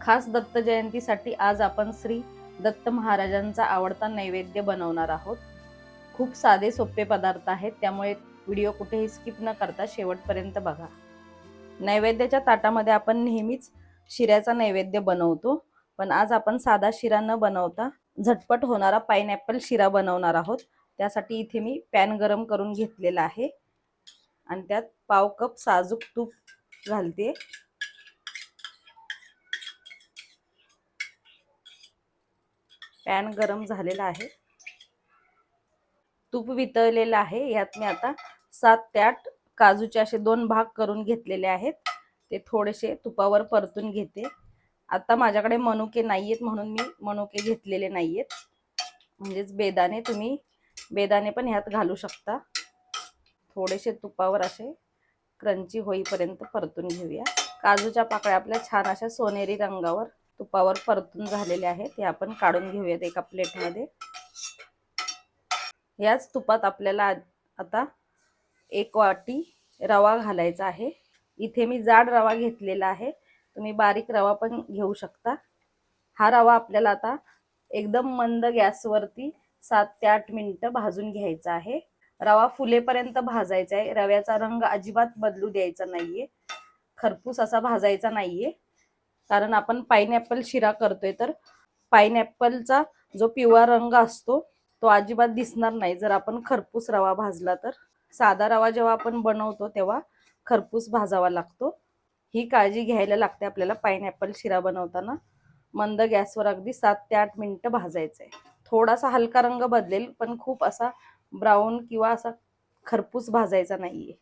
खास दत्त जयंतीसाठी आज आपण श्री दत्त महाराजांचा आवडता नैवेद्य बनवणार आहोत. खूप साधे सोपे पदार्थ आहेत त्यामुळे व्हिडिओ कुठेही स्किप न करता शेवटपर्यंत बघा. नैवेद्याच्या ताटामध्ये आपण नेहमीच शिऱ्याचा नैवेद्य बनवतो पण आज आपण साधा शिरा न बनवता झटपट होणारा पाइनॅपल शिरा बनवणार आहोत. त्यासाठी इथे मी पॅन गरम करून घेतलेला आहे. आणि त्यात पाव कप साजूक तूप घालते. पॅन गरम झालेला आहे. तूप वितळलेलं आहे. यात मी आता सात ते आठ काजूचे असे दोन भाग करून घेतलेले आहेत. ते थोडेसे तुपावर परतून घेते. आता माझ्याकडे मनुके नाहीयेत म्हणून मी मनुके घेतलेले नाहीयेत. म्हणजेच बेदाणे तुम्ही बेदाणे पण ह्यात घालू शकता. थोडेसे तुपावर असे क्रंची होईपर्यंत परतून घेऊया. काजूच्या पाकळ्या आपल्या छान अशा सोनेरी रंगावर. तुपावर परतून झालेले आहेत हे आपण काढून घेऊयात एका प्लेटमध्ये. याच तुपात आपल्याला आता एक वाटी रवा घालायचा आहे. इथे मी जाड रवा घेतलेला आहे. तुम्ही बारीक रवा पण घेऊ शकता. हा रवा आपल्याला आता एकदम मंद गॅसवरती सात ते आठ मिनटं भाजून घ्यायचा आहे. रवा फुलेपर्यंत भाजायचा आहे. रव्याचा रंग अजिबात बदलू द्यायचा नाहीये. खरपूस असा भाजायचा नाहीये. कारण आपण पायनॅपल शिरा करतोय तर पायनॅपलचा जो पिवळा रंग असतो तो अजिबात दिसणार नाही. जर आपण खरपूस रवा भाजला तर साधा रवा जेव्हा आपण बनवतो तेव्हा खरपूस भाजावा लागतो. ही काळजी घ्यायला लागते आपल्याला पायनॅपल शिरा बनवताना. मंद गॅसवर अगदी सात ते आठ मिनटं भाजायचं आहे थोडासा हलका रंग बदलेल पण खूप असा ब्राऊन किंवा असा खरपूस भाजायचा नाही आहे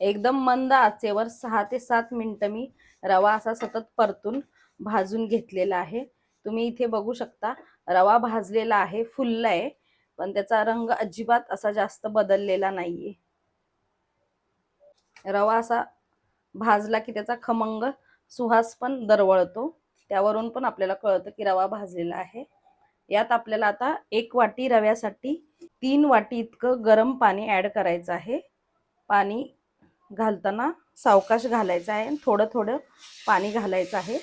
एकदम मंद आचेवर सहा ते सात मिनटं मी रवा असा सतत परतून भाजून घेतलेला आहे. तुम्ही इथे बघू शकता रवा भाजलेला आहे फुलला आहे पण त्याचा रंग अजिबात असा जास्त बदललेला नाहीये. रवा असा भाजला की त्याचा खमंग सुहास पण दरवळतो. त्यावरून पण आपल्याला कळतं की रवा भाजलेला आहे. यात आपल्याला आता एक वाटी रव्यासाठी तीन वाटी इतकं गरम पाणी ॲड करायचं आहे. पाणी घालताना सावकाश घालायचं आहे थोडं थोडं पाणी घालायचं आहे.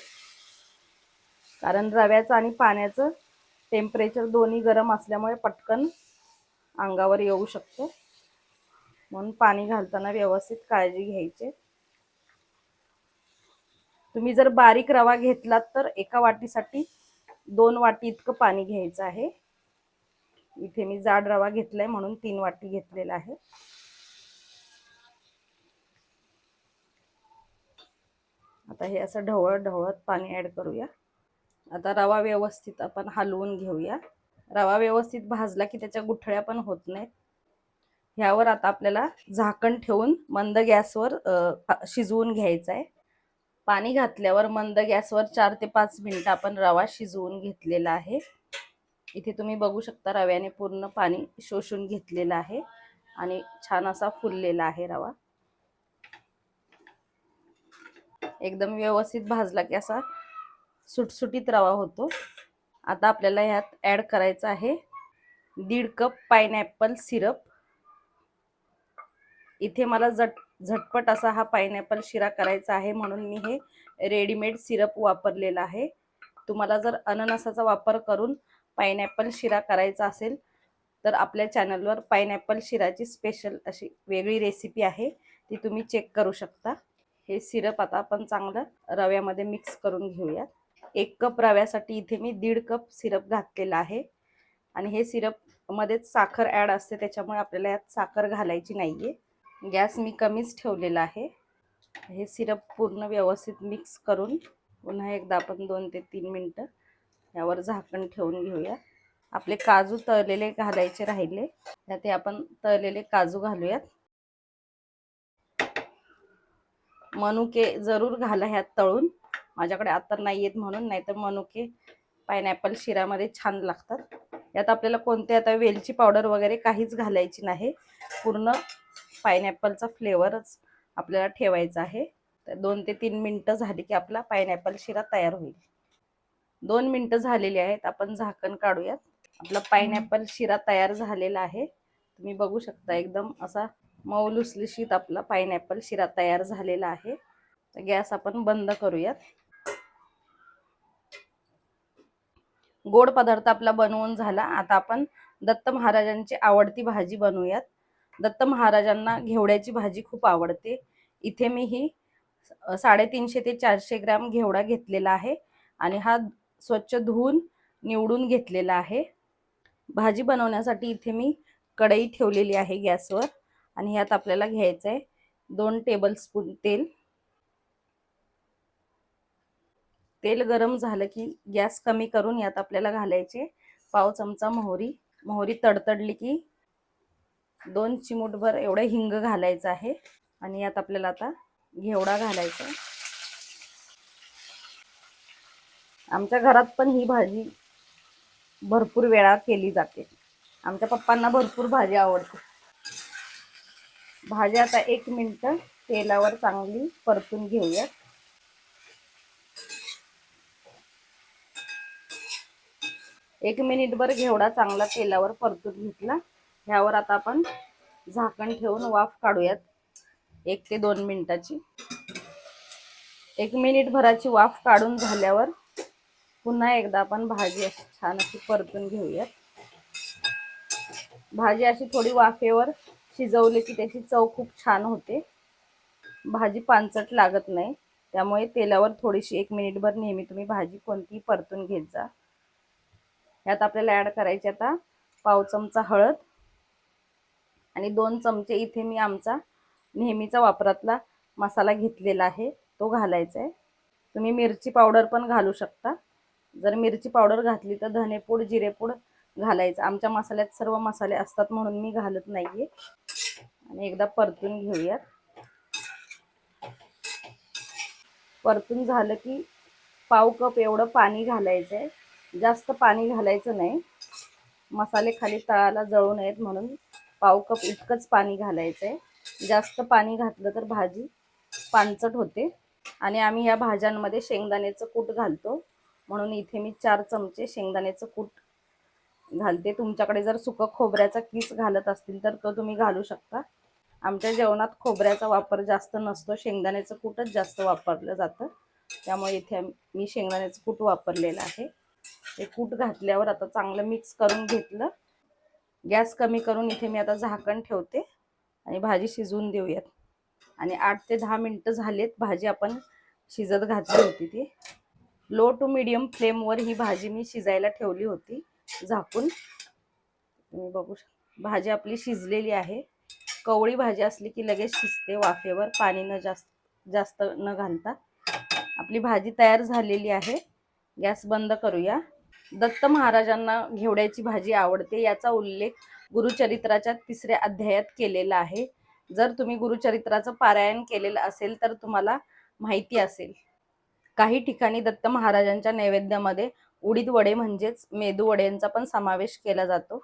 कारण रव्याचं आणि पाण्याचं टेम्परेचर दोन्ही गरम असल्यामुळे पटकन अंगावर येऊ शकतो. म्हणून पाणी घालताना व्यवस्थित काळजी घ्यायची. तुम्ही जर बारीक रवा घेतलात तर एका वाटीसाठी दोन वाटी इतकं पाणी घ्यायचं आहे. इथे मी जाड रवा घेतलाय म्हणून तीन वाटी घेतलेला आहे. आता हे असं ढवळत ढवळत पाणी ॲड करूया. आता रवा व्यवस्थित आपण हलवून घेऊया. रवा व्यवस्थित भाजला की त्याच्या गुठळ्या पण होत नाहीत. ह्यावर आता आपल्याला झाकण ठेवून मंद गॅसवर शिजवून घ्यायचं आहे पाणी घातल्यावर मंद गॅसवर चार ते पाच मिनटं आपण रवा शिजवून घेतलेला आहे. इथे तुम्ही बघू शकता रव्याने पूर्ण पाणी शोषून घेतलेलं आहे आणि छान असा फुललेला आहे रवा. एकदम व्यवस्थित भाजला की असा सुटसुटीत रवा होतो. आता आपल्याला ह्यात ॲड करायचं आहे दीड कप पायनॅपल सिरप इथे मला झट झटपट असा हा पायनॅपल शिरा करायचा आहे म्हणून मी हे रेडीमेड सिरप वापरलेला आहे. तुम्हाला जर अननसाचा वापर करून पायनॅपल शिरा करायचा असेल तर आपल्या चॅनलवर पायनॅपल शिराची स्पेशल अशी वेगळी रेसिपी आहे. ती तुम्ही चेक करू शकता. हे सिरप आता आपण चांगलं रव्यामध्ये मिक्स करून घेऊयात. एक कप रव्यासाठी इथे मी दीड कप सिरप घातलेला आहे. आणि हे सिरप मध्येच साखर ॲड असते त्याच्यामुळे आपल्याला यात साखर घालायची नाहीये. गॅस मी कमीच ठेवलेला आहे. हे सिरप पूर्ण व्यवस्थित मिक्स करून पुन्हा एकदा आपण दोन ते तीन मिनटं यावर झाकण ठेवून घेऊया. आपले काजू तळलेले घालायचे राहिले. त्यात आपण तळलेले काजू घालूयात. मनुके जरूर घाला ह्यात तळून. माझ्याकडे आता नाही येत म्हणून नाहीतर मनुके पायनॅपल शिरामध्ये छान लागतात. यात आपल्याला कोणते आता वेलची पावडर वगैरे काहीच घालायची नाही. पूर्ण पायनॅपलचा फ्लेवरच आपल्याला ठेवायचा आहे. तर दोन ते तीन मिनटं झाली की आपला पायनॅपल शिरा तयार होईल. दोन मिनटं झालेली आहेत आपण झाकण काढूयात. आपला पायनॅपल शिरा तयार झालेला आहे. तुम्ही बघू शकता एकदम असा मऊ लुसलुशीत आपला पायनॅपल शिरा तयार झालेला आहे. तर गॅस आपण बंद करूयात. गोड पदार्थ आपला बनवून झाला. आता आपण दत्त महाराजांची आवडती भाजी बनवूयात. दत्त महाराजांना घेवड्याची भाजी खूप आवडते. इथे मी ही साडेतीनशे ते चारशे ग्रॅम घेवडा घेतलेला आहे आणि हा स्वच्छ धुवून निवडून घेतलेला आहे. भाजी बनवण्यासाठी इथे मी कढई ठेवलेली आहे गॅसवर. आणि ह्यात आपल्याला घ्यायचं आहे दोन टेबलस्पून तेल. तेल गरम झालं की गॅस कमी करून यात आपल्याला घालायचे पाव चमचा मोहरी. मोहरी तडतडली की दोन चिमूटभर एवढं हिंग घालायचं आहे आणि यात आपल्याला आता घेवडा घालायचा आमच्या घरात पण ही भाजी भरपूर वेळा केली जाते. आमच्या पप्पांना भरपूर भाजी आवडते. भाजी आता एक मिनिट तेलावर चांगली परतून घेऊयात. एक मिनिटभर घेवडा चांगला तेलावर परतून घेतला. ह्यावर आता आपण झाकण ठेवून वाफ काढूयात. एक ते दोन मिनिटाची. एक मिनिट भराची वाफ काढून झाल्यावर पुन्हा एकदा आपण भाजी अशी छान अशी परतून घेऊयात. भाजी अशी थोडी वाफेवर शिजवले की त्याची चव खूप छान होते. भाजी पानचट लागत नाही. त्यामुळे तेलावर थोडीशी एक मिनिटभर नेहमी तुम्ही भाजी कोणतीही परतून घेत जा. यात आपल्याला ॲड करायची आता पाव चमचा हळद आणि दोन चमचे इथे मी आमचा नेहमीचा वापरातला मसाला घेतलेला आहे. तो घालायचा आहे. तुम्ही मिरची पावडर पण घालू शकता. जर मिरची पावडर घातली तर धनेपूड जिरेपूड घालायचं. आमच्या मसाल्यात सर्व मसाले असतात म्हणून मी घालत नाहीये. आणि एकदा परतून घेऊयात. परतून झालं की पाव कप एवढं पाणी घालायचं आहे जास्त पाणी घालायचं नाही. मसाले खाली तळाला जळू नयेत म्हणून पाव कप इतकंच पाणी घालायचं आहे जास्त पाणी घातलं तर भाजी पानचट होते. आणि आम्ही या भाज्यांमध्ये शेंगदाण्याचं कूट घालतो. म्हणून इथे मी चार चमचे शेंगदाण्याचं कूट घालते. तुमच्याकडे जर सुकं खोबऱ्याचा किस घालत असतील तर तो तुम्ही घालू शकता. आमच्या जेवणात खोबऱ्याचा वापर जास्त नसतो. शेंगदाण्याचं कूटच जास्त वापरलं जातं. त्यामुळे इथे मी शेंगदाण्याचं कूट वापरलेलं आहे. ते कूट घातल्यावर आता चांगलं मिक्स करून घेतलं. गॅस कमी करून इथे मी आता झाकण ठेवते आणि भाजी शिजवून देऊयात. आणि आठ ते दहा मिनटं झालेत. भाजी आपण शिजत घातली होती ती. लो टू मिडियम फ्लेमवर ही भाजी मी शिजायला ठेवली होती. झाकून. तुम्ही बघू शकता भाजी आपली शिजलेली आहे. कवळी भाजी असली की लगेच शिजते वाफेवर पाणी न जास्त जास्त न घालता. आपली भाजी तयार झालेली आहे. गॅस बंद करूया. दत्त महाराजांना घेवड्याची भाजी आवडते याचा उल्लेख गुरुचरित्राच्या तिसऱ्या अध्यायात केलेला आहे. जर तुम्ही गुरुचरित्राचं पारायण केलेलं असेल तर तुम्हाला माहिती असेल. काही ठिकाणी दत्त महाराजांच्या नैवेद्यामध्ये उडीद वडे म्हणजेच मेदू वड्यांचा पण समावेश केला जातो.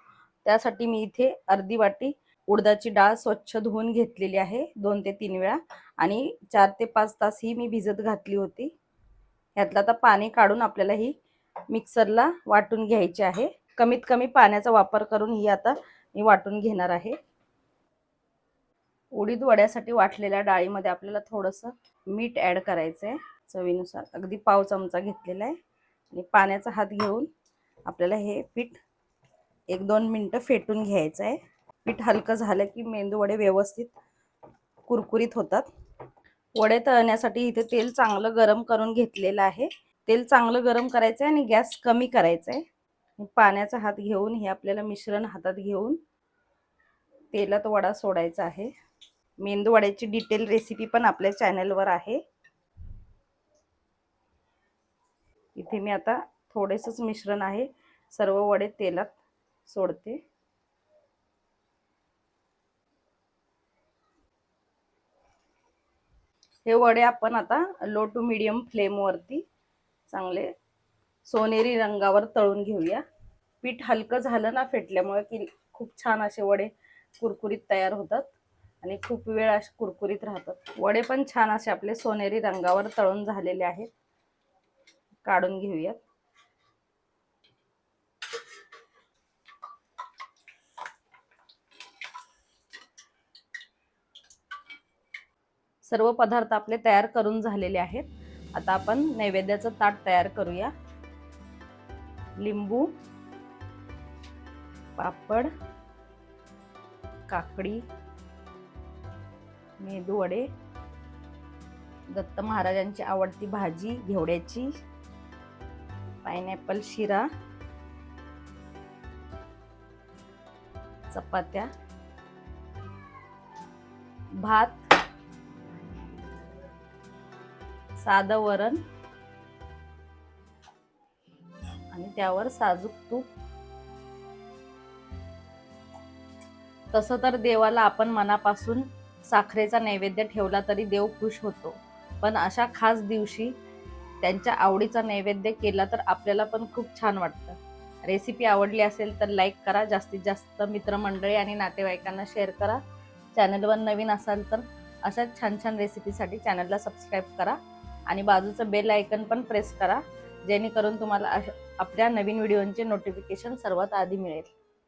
त्यासाठी मी इथे अर्धी वाटी उडदाची डाळ स्वच्छ धुवून घेतलेली आहे दोन ते तीन वेळा. आणि चार ते पाच तास ही मी भिजत घातली होती. ह्यातलं आता पाणी काढून आपल्याला ही मिक्सरला वाटून घ्यायची आहे. कमीत कमी पाण्याचा वापर करून ही आता मी वाटून घेणार आहे. उडीद वड्यासाठी वाटलेल्या डाळीमध्ये आपल्याला थोडंसं मीठ ॲड करायचं आहे चवीनुसार. अगदी पाव चमचा घेतलेला आहे. आणि पाण्याचा हात घेऊन आपल्याला हे पीठ एक दोन मिनटं फेटून घ्यायचं आहे. पीठ हलकं झालं की मेंदू वडे व्यवस्थित कुरकुरीत होतात. वडे तळण्यासाठी इथे तेल चांगलं गरम करून घेतलेलं आहे. तेल चांगलं गरम करायचं आहे आणि गॅस कमी करायचा आहे पाण्याचा हात घेऊन हे आपल्याला मिश्रण हातात घेऊन तेलात वडा सोडायचा आहे. मेंदू वड्याची डिटेल रेसिपी पण आपल्या चॅनलवर आहे. इथे मी आता थोडेसंच मिश्रण आहे. सर्व वडे तेलात सोडते. हे वडे आपण आता लो टू मिडियम फ्लेमवरती चांगले सोनेरी रंगावर तळून घेऊया. पीठ हलकं झालं ना फेटल्यामुळे की खूप छान असे वडे कुरकुरीत तयार होतात आणि खूप वेळ असे कुरकुरीत राहतात. वडे पण छान असे आपले सोनेरी रंगावर तळून झालेले आहेत. काढून घेऊयात. सर्व पदार्थ आपले तयार करून झालेले आहेत. आता आपण नैवेद्याचं ताट तयार करूया. लिंबू पापड काकडी मेदू वडे दत्त महाराजांची आवडती भाजी घेवड्याची पायनॅपल शिरा चपात्या भात साधं वरण आणि त्यावर साजूक तूप. तसं तर देवाला आपण मनापासून साखरेचा नैवेद्य ठेवला तरी देव खुश होतो. पण अशा खास दिवशी त्यांच्या आवडीचा नैवेद्य केला तर आपल्याला पण खूप छान वाटतं. रेसिपी आवडली असेल तर लाईक करा. जास्तीत जास्त मित्रमंडळी आणि नातेवाईकांना शेअर करा. चॅनलवर नवीन असाल तर अशाच छान छान रेसिपीसाठी चॅनलला सबस्क्राईब करा. आणि बाजूचं बेल आयकन पण प्रेस करा. जेणेकरून तुम्हाला आपल्या नवीन व्हिडिओंचे नोटिफिकेशन सर्वात आधी मिळेल.